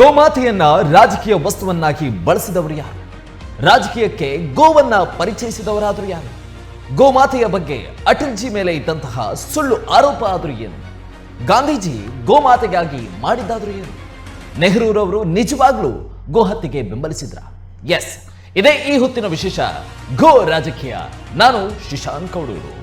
ಗೋಮಾತೆಯನ್ನ ರಾಜಕೀಯ ವಸ್ತುವನ್ನಾಗಿ ಬಳಸಿದವರು ಯಾರು? ರಾಜಕೀಯಕ್ಕೆ ಗೋವನ್ನ ಪರಿಚಯಿಸಿದವರಾದರೂ ಯಾರು? ಗೋಮಾತೆಯ ಬಗ್ಗೆ ಅಟಲ್ಜಿ ಮೇಲೆ ಇದ್ದಂತಹ ಸುಳ್ಳು ಆರೋಪ ಆದರೂ ಏನು? ಗಾಂಧೀಜಿ ಗೋಮಾತೆಗಾಗಿ ಮಾಡಿದ್ದಾದರೂ ಏನು? ನೆಹರೂರವರು ನಿಜವಾಗ್ಲೂ ಗೋಹತ್ಯೆಗೆ ಬೆಂಬಲಿಸಿದ್ರ? ಎಸ್ ಇದೇ ಈ ಹೊತ್ತಿನ ವಿಶೇಷ ಗೋ ರಾಜಕೀಯ. ನಾನು ಶಶಾಂಕ್ ಕೌಡೂರು.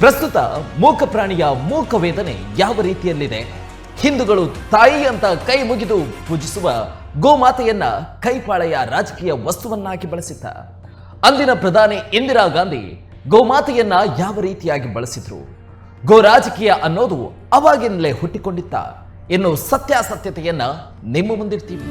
ಪ್ರಸ್ತುತ ಮೂಕ ಪ್ರಾಣಿಯ ಮೂಕ ವೇದನೆ ಯಾವ ರೀತಿಯಲ್ಲಿದೆ? ಹಿಂದೂಗಳು ತಾಯಿ ಅಂತ ಕೈ ಮುಗಿದು ಪೂಜಿಸುವ ಗೋಮಾತೆಯನ್ನ ಕೈಪಾಳೆಯ ರಾಜಕೀಯ ವಸ್ತುವನ್ನಾಗಿ ಬಳಸಿದ್ದ. ಅಂದಿನ ಪ್ರಧಾನಿ ಇಂದಿರಾ ಗಾಂಧಿ ಗೋಮಾತೆಯನ್ನ ಯಾವ ರೀತಿಯಾಗಿ ಬಳಸಿದ್ರು? ಗೋ ರಾಜಕೀಯ ಅನ್ನೋದು ಅವಾಗಿನಲ್ಲೇ ಹುಟ್ಟಿಕೊಂಡಿತ್ತ. ಇನ್ನು ಸತ್ಯಾಸತ್ಯತೆಯನ್ನ ನಿಮ್ಮ ಮುಂದಿರ್ತೀವಿ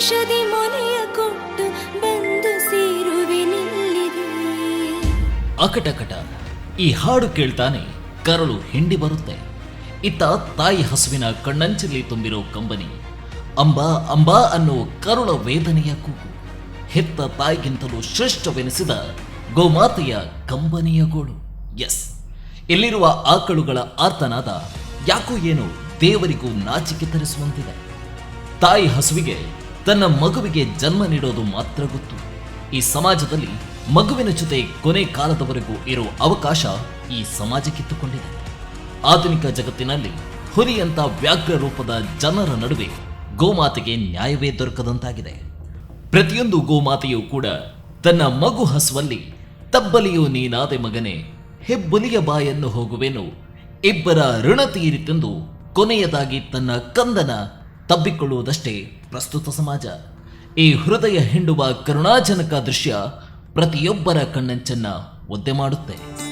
ಮೊನೆಯ ಕೊಟ್ಟು ಬಂದು ಸೇರುವೆ ಅಕಟಕಟ ಈ ಹಾಡು ಕೇಳ್ತಾನೆ ಕರಳು ಹಿಂಡಿ ಬರುತ್ತೆ. ಇತ್ತ ತಾಯಿ ಹಸುವಿನ ಕಣ್ಣಂಚಲ್ಲಿ ತುಂಬಿರೋ ಕಂಬನಿ. ಅಂಬಾ ಅಂಬಾ ಅನ್ನೋ ಕರುಳ ವೇದನೆಯ ಕೂಗು. ಹೆತ್ತ ತಾಯಿಗಿಂತಲೂ ಶ್ರೇಷ್ಠವೆನಿಸಿದ ಗೋಮಾತೆಯ ಕಂಬನಿಯ ಗೋಳು. ಎಸ್, ಇಲ್ಲಿರುವ ಆಕಳುಗಳ ಆರ್ತನಾದ ಯಾಕೋ ಏನೋ ದೇವರಿಗೂ ನಾಚಿಕೆ ತರಿಸುವಂತಿದೆ. ತಾಯಿ ಹಸುವಿಗೆ ತನ್ನ ಮಗುವಿಗೆ ಜನ್ಮ ನೀಡೋದು ಮಾತ್ರ ಗೊತ್ತು. ಈ ಸಮಾಜದಲ್ಲಿ ಮಗುವಿನ ಜೊತೆ ಕೊನೆ ಕಾಲದವರೆಗೂ ಇರೋ ಅವಕಾಶ ಈ ಸಮಾಜಕ್ಕಿತ್ತುಕೊಂಡಿದೆ ಆಧುನಿಕ ಜಗತ್ತಿನಲ್ಲಿ ಹುಲಿಯಂತ ವ್ಯಾಘ್ರ ರೂಪದ ಜನರ ನಡುವೆ ಗೋಮಾತೆಗೆ ನ್ಯಾಯವೇ ದೊರಕದಂತಾಗಿದೆ. ಪ್ರತಿಯೊಂದು ಗೋಮಾತೆಯೂ ಕೂಡ ತನ್ನ ಮಗು ಹಸುವಲ್ಲಿ, ತಬ್ಬಲಿಯು ನೀನಾದೆ ಮಗನೇ, ಹೆಬ್ಬುಲಿಯ ಬಾಯನ್ನು ಹೋಗುವೆನು, ಇಬ್ಬರ ಋಣ ತೀರಿತೆಂದು ಕೊನೆಯದಾಗಿ ತನ್ನ ಕಂದನ ತಬ್ಬಿಕೊಳ್ಳುವುದಷ್ಟೇ ಪ್ರಸ್ತುತ ಸಮಾಜ. ಈ ಹೃದಯ ಹಿಂಡುವ ಕರುಣಾಜನಕ ದೃಶ್ಯ ಪ್ರತಿಯೊಬ್ಬರ ಕಣ್ಣಂಚನ್ನ ಒದ್ದೆ ಮಾಡುತ್ತೆ.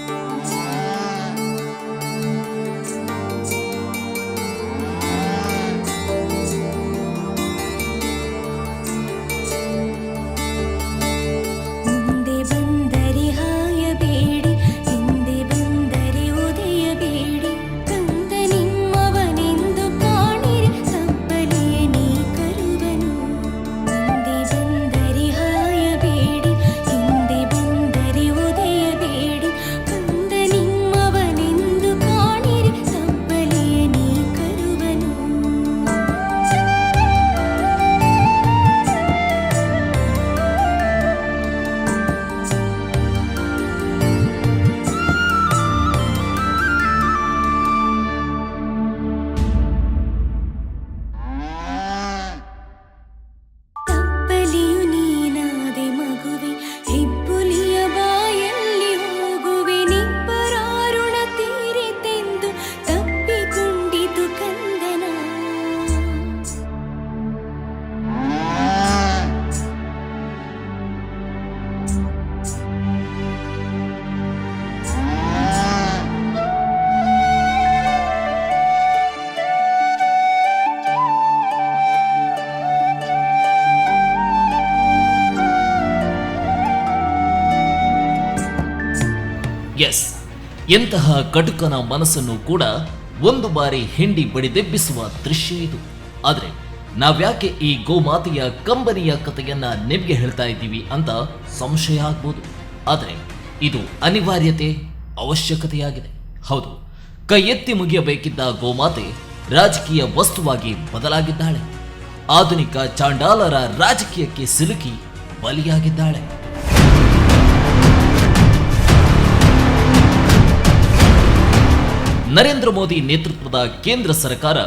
ಎಸ್ ಎಂತಹ ಕಟುಕನ ಮನಸ್ಸನ್ನು ಕೂಡ ಒಂದು ಬಾರಿ ಹಿಂಡಿ ಬಡಿದೆಬ್ಬಿಸುವ ದೃಶ್ಯ ಇದು. ಆದರೆ, ನಾವ್ಯಾಕೆ ಈ ಗೋಮಾತೆಯ ಕಂಬನಿಯ ಕಥೆಯನ್ನ ನಿಮಗೆ ಹೇಳ್ತಾ ಇದ್ದೀವಿ ಅಂತ ಸಂಶಯ ಆಗ್ಬೋದು. ಆದರೆ, ಇದು ಅನಿವಾರ್ಯತೆ, ಅವಶ್ಯಕತೆಯಾಗಿದೆ. ಹೌದು, ಕೈ ಎತ್ತಿ ಮುಗಿಯಬೇಕಿದ್ದ ಗೋಮಾತೆ ರಾಜಕೀಯ ವಸ್ತುವಾಗಿ ಬದಲಾಗಿದ್ದಾಳೆ. ಆಧುನಿಕ ಚಾಂಡಾಲರ ರಾಜಕೀಯಕ್ಕೆ ಸಿಲುಕಿ ಬಲಿಯಾಗಿದ್ದಾಳೆ. ನರೇಂದ್ರ ಮೋದಿ ನೇತೃತ್ವದ ಕೇಂದ್ರ ಸರ್ಕಾರ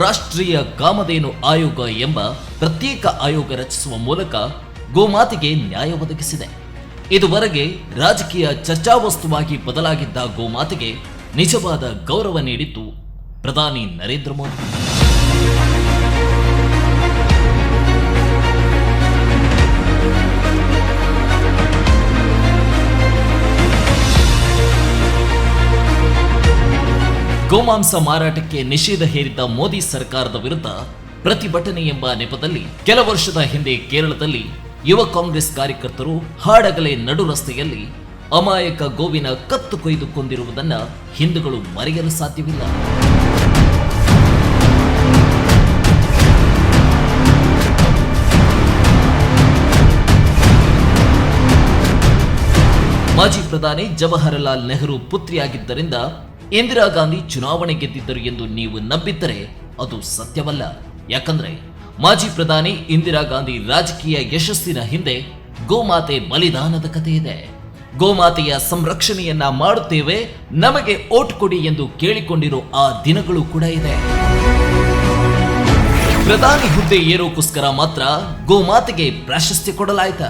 ರಾಷ್ಟ್ರೀಯ ಕಾಮಧೇನು ಆಯೋಗ ಎಂಬ ಪ್ರತ್ಯೇಕ ಆಯೋಗ ರಚಿಸುವ ಮೂಲಕ ಗೋಮಾತೆಗೆ ನ್ಯಾಯ ಒದಗಿಸಿದೆ. ಇದುವರೆಗೆ ರಾಜಕೀಯ ಚರ್ಚಾವಸ್ತುವಾಗಿ ಬದಲಾಗಿದ್ದ ಗೋಮಾತೆಗೆ ನಿಜವಾದ ಗೌರವ ನೀಡಿತ್ತು ಪ್ರಧಾನಿ ನರೇಂದ್ರ ಮೋದಿ. ಗೋಮಾಂಸ ಮಾರಾಟಕ್ಕೆ ನಿಷೇಧ ಹೇರಿದ್ದ ಮೋದಿ ಸರ್ಕಾರದ ವಿರುದ್ಧ ಪ್ರತಿಭಟನೆ ಎಂಬ ನೆಪದಲ್ಲಿ ಕೆಲ ವರ್ಷದ ಹಿಂದೆ ಕೇರಳದಲ್ಲಿ ಯುವ ಕಾಂಗ್ರೆಸ್ ಕಾರ್ಯಕರ್ತರು ಹಾಡಗಲೆ ನಡು ರಸ್ತೆಯಲ್ಲಿ ಅಮಾಯಕ ಗೋವಿನ ಕತ್ತು ಕೊಯ್ದು ಹಿಂದುಗಳು ಹಿಂದೂಗಳು ಮರೆಯಲು ಸಾಧ್ಯವಿಲ್ಲ. ಮಾಜಿ ಪ್ರಧಾನಿ ಜವಾಹರಲಾಲ್ ನೆಹರು ಪುತ್ರಿಯಾಗಿದ್ದರಿಂದ ಇಂದಿರಾ ಗಾಂಧಿ ಚುನಾವಣೆ ಗೆದ್ದಿದ್ದರು ಎಂದು ನೀವು ನಂಬಿದ್ದರೆ ಅದು ಸತ್ಯವಲ್ಲ. ಯಾಕಂದ್ರೆ ಮಾಜಿ ಪ್ರಧಾನಿ ಇಂದಿರಾ ಗಾಂಧಿ ರಾಜಕೀಯ ಯಶಸ್ಸಿನ ಹಿಂದೆ ಗೋಮಾತೆ ಬಲಿದಾನದ ಕಥೆ ಇದೆ. ಗೋಮಾತೆಯ ಸಂರಕ್ಷಣೆಯನ್ನ ಮಾಡುತ್ತೇವೆ, ನಮಗೆ ಓಟ್ ಕೊಡಿ ಎಂದು ಕೇಳಿಕೊಂಡಿರೋ ಆ ದಿನಗಳು ಕೂಡ ಇದೆ. ಪ್ರಧಾನಿ ಹುದ್ದೆ ಏರೋಕ್ಕೋಸ್ಕರ ಮಾತ್ರ ಗೋಮಾತೆಗೆ ಪ್ರಾಶಸ್ತ್ಯ ಕೊಡಲಾಯಿತ.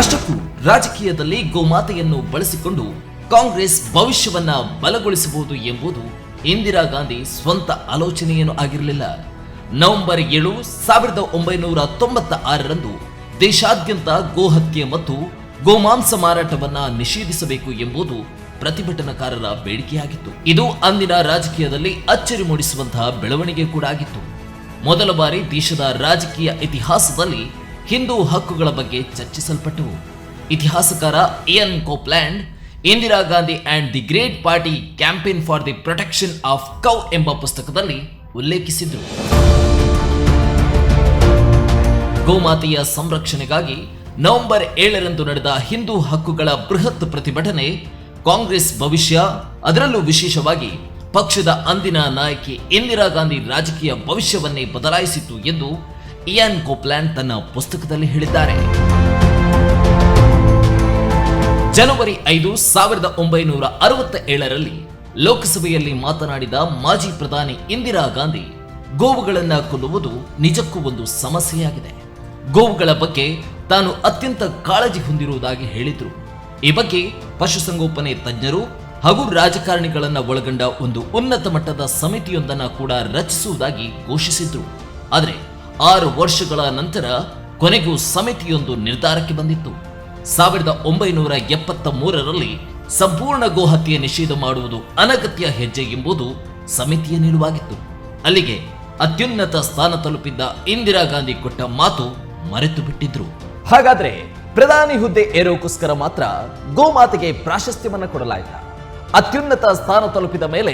ಅಷ್ಟಕ್ಕೂ ರಾಜಕೀಯದಲ್ಲಿ ಗೋಮಾತೆಯನ್ನು ಬಳಸಿಕೊಂಡು ಕಾಂಗ್ರೆಸ್ ಭವಿಷ್ಯವನ್ನ ಬಲಗೊಳಿಸಬಹುದು ಎಂಬುದು ಇಂದಿರಾ ಗಾಂಧಿ ಸ್ವಂತ ಆಲೋಚನೆಯನ್ನು ಆಗಿರಲಿಲ್ಲ. ನವೆಂಬರ್ ಏಳು ಸಾವಿರದ ಒಂಬೈನೂರ ತೊಂಬತ್ತ ಆರರಂದು ದೇಶಾದ್ಯಂತ ಗೋಹತ್ಯೆ ಮತ್ತು ಗೋಮಾಂಸ ಮಾರಾಟವನ್ನ ನಿಷೇಧಿಸಬೇಕು ಎಂಬುದು ಪ್ರತಿಭಟನಾಕಾರರ ಬೇಡಿಕೆಯಾಗಿತ್ತು. ಇದು ಅಂದಿನ ರಾಜಕೀಯದಲ್ಲಿ ಅಚ್ಚರಿ ಮೂಡಿಸುವಂತಹ ಬೆಳವಣಿಗೆ ಕೂಡ ಆಗಿತ್ತು. ಮೊದಲ ಬಾರಿ ದೇಶದ ರಾಜಕೀಯ ಇತಿಹಾಸದಲ್ಲಿ ಹಿಂದೂ ಹಕ್ಕುಗಳ ಬಗ್ಗೆ ಚರ್ಚಿಸಲ್ಪಟ್ಟವು. ಇತಿಹಾಸಕಾರ N Copland Indira Gandhi and the great party campaign for the protection of cow ಎಂಬ ಪುಸ್ತಕದಲ್ಲಿ ಉಲ್ಲೇಖಿಸಿದ್ರು. ಗೋಮಾತೆಯ ಸಂರಕ್ಷಣೆಗಾಗಿ ನವೆಂಬರ್ ಏಳರಂದು ನಡೆದ ಹಿಂದೂ ಹಕ್ಕುಗಳ ಬೃಹತ್ ಪ್ರತಿಭಟನೆ ಕಾಂಗ್ರೆಸ್ ಭವಿಷ್ಯ, ಅದರಲ್ಲೂ ವಿಶೇಷವಾಗಿ ಪಕ್ಷದ ಅಂದಿನ ನಾಯಕಿ ಇಂದಿರಾ ಗಾಂಧಿ ರಾಜಕೀಯ ಭವಿಷ್ಯವನ್ನೇ ಬದಲಾಯಿಸಿತು ಎಂದು ಇಯಾನ್ ಕೋಪ್ಲ್ಯಾನ್ ತನ್ನ ಪುಸ್ತಕದಲ್ಲಿ ಹೇಳಿದ್ದಾರೆ. ಜನವರಿ ಐದು ಸಾವಿರದ ಒಂಬೈನೂರ ಅರವತ್ತ ಏಳರಲ್ಲಿ ಲೋಕಸಭೆಯಲ್ಲಿ ಮಾತನಾಡಿದ ಮಾಜಿ ಪ್ರಧಾನಿ ಇಂದಿರಾ ಗಾಂಧಿ, ಗೋವುಗಳನ್ನ ಕೊಲ್ಲುವುದು ನಿಜಕ್ಕೂ ಒಂದು ಸಮಸ್ಯೆಯಾಗಿದೆ. ಗೋವುಗಳ ಬಗ್ಗೆ ತಾನು ಅತ್ಯಂತ ಕಾಳಜಿ ಹೊಂದಿರುವುದಾಗಿ ಹೇಳಿದ್ರು. ಈ ಬಗ್ಗೆ ಪಶುಸಂಗೋಪನೆ ತಜ್ಞರು ಹಾಗೂ ರಾಜಕಾರಣಿಗಳನ್ನ ಒಳಗೊಂಡ ಒಂದು ಉನ್ನತ ಮಟ್ಟದ ಸಮಿತಿಯೊಂದನ್ನ ಕೂಡ ರಚಿಸುವುದಾಗಿ ಘೋಷಿಸಿದ್ರು. ಆದರೆ ಆರು ವರ್ಷಗಳ ನಂತರ ಕೊನೆಗೂ ಸಮಿತಿಯೊಂದು ನಿರ್ಧಾರಕ್ಕೆ ಬಂದಿತ್ತು. ಸಾವಿರದ ಒಂಬೈನೂರ ಎಪ್ಪತ್ತ ಮೂರರಲ್ಲಿ ಸಂಪೂರ್ಣ ಗೋಹತ್ಯೆ ನಿಷೇಧ ಮಾಡುವುದು ಅನಗತ್ಯ ಹೆಜ್ಜೆ ಎಂಬುದು ಸಮಿತಿಯ ನಿಲುವಾಗಿತ್ತು. ಅಲ್ಲಿಗೆ ಅತ್ಯುನ್ನತ ಸ್ಥಾನ ತಲುಪಿದ್ದ ಇಂದಿರಾ ಗಾಂಧಿ ಕೊಟ್ಟ ಮಾತು ಮರೆತು ಬಿಟ್ಟಿದ್ರು. ಹಾಗಾದ್ರೆ ಪ್ರಧಾನಿ ಹುದ್ದೆ ಏರೋಕ್ಕೋಸ್ಕರ ಮಾತ್ರ ಗೋಮಾತೆಗೆ ಪ್ರಾಶಸ್ತ್ಯವನ್ನು ಕೊಡಲಾಯಿತ. ಅತ್ಯುನ್ನತ ಸ್ಥಾನ ತಲುಪಿದ ಮೇಲೆ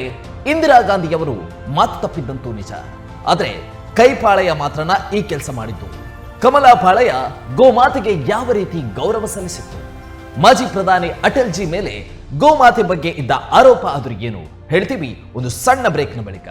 ಇಂದಿರಾ ಗಾಂಧಿಯವರು ಮಾತು ತಪ್ಪಿದ್ದಂತೂ ನಿಜ. ಆದ್ರೆ ಕೈಪಾಳೆಯ ಮಾತ್ರನ ಈ ಕೆಲಸ ಮಾಡಿದ್ದು. ಕಮಲಾಪಾಳೆಯ ಗೋಮಾತೆಗೆ ಯಾವ ರೀತಿ ಗೌರವ ಸಲ್ಲಿಸಿತ್ತು? ಮಾಜಿ ಪ್ರಧಾನಿ ಅಟಲ್ ಜಿ ಮೇಲೆ ಗೋಮಾತೆ ಬಗ್ಗೆ ಇದ್ದ ಆರೋಪ ಆದ್ರೂ ಏನು ಹೇಳ್ತೀವಿ ಒಂದು ಸಣ್ಣ ಬ್ರೇಕ್ನ ಬಳಿಕ.